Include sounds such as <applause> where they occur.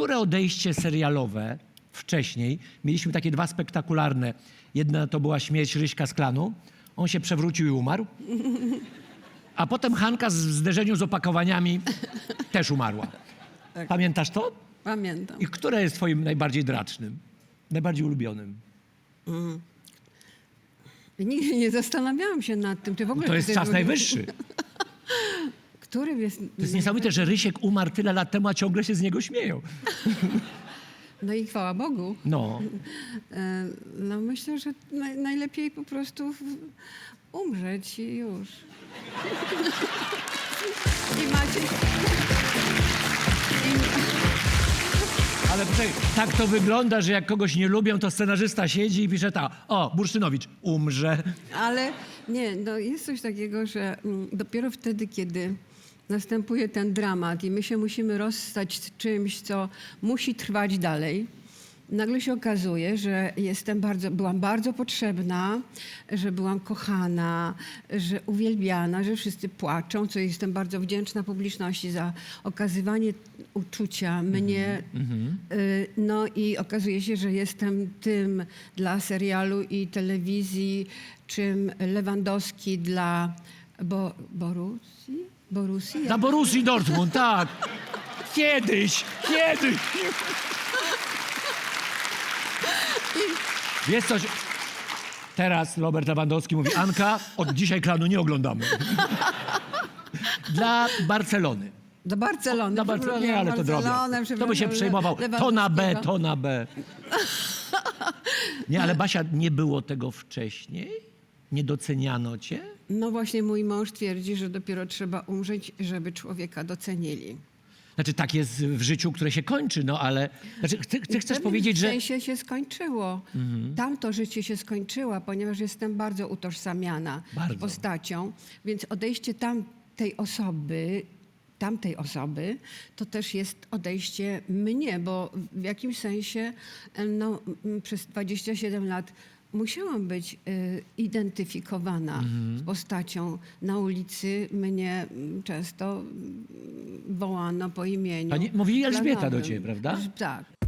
które odejście serialowe wcześniej, mieliśmy takie dwa spektakularne. Jedna to była śmierć Ryśka z klanu. On się przewrócił i umarł. A potem Hanka w zderzeniu z opakowaniami też umarła. Pamiętasz to? Pamiętam. I które jest twoim najbardziej dracznym? Najbardziej ulubionym? Nigdy nie zastanawiałam się nad tym, czy w ogóle... To jest czas najwyższy. <laughs> Który jest... To jest niesamowite, że Rysiek umarł tyle lat temu, a ciągle się z niego śmieją. <laughs> No i chwała Bogu. No. E, No myślę, że naj, najlepiej po prostu umrzeć i już. <laughs> Ale tak to wygląda, że jak kogoś nie lubią, to scenarzysta siedzi i pisze ta, o, Bursztynowicz, umrze. ale nie, no jest coś takiego, że mm, dopiero wtedy, kiedy następuje ten dramat i my się musimy rozstać z czymś, co musi trwać dalej, nagle się okazuje, że jestem bardzo, byłam bardzo potrzebna, że byłam kochana, że uwielbiana, że wszyscy płaczą, co jestem bardzo wdzięczna publiczności za okazywanie uczucia mnie. Y, No i okazuje się, że jestem tym dla serialu i telewizji, czym Lewandowski dla Bo? Dla Borussii Dortmund, tak. Kiedyś, kiedyś. Wiesz coś? Teraz Robert Lewandowski mówi, Anka, od dzisiaj klanu nie oglądamy. Dla Barcelony. Do Barcelony. Barcelony, nie, ale to drobne. To by się przejmował. To na B, to na B. <laughs> Nie, ale Basia, nie było tego wcześniej? Nie doceniano cię? No właśnie mój mąż twierdzi, że dopiero trzeba umrzeć, żeby człowieka docenili. Znaczy tak jest w życiu, które się kończy, no ale... Znaczy, ty, ty W chcesz powiedzieć, że... Mhm. sensie się skończyło. Tamto życie się skończyło, ponieważ jestem bardzo utożsamiana Bardzo. postacią, więc odejście tamtej osoby, tamtej osoby, to też jest odejście mnie, bo w jakimś sensie no, przez 27 lat musiałam być y, identyfikowana Mhm. z postacią. Na ulicy mnie mm, często wołano po imieniu. Pani- mówi Elżbieta do ciebie, prawda? Tak.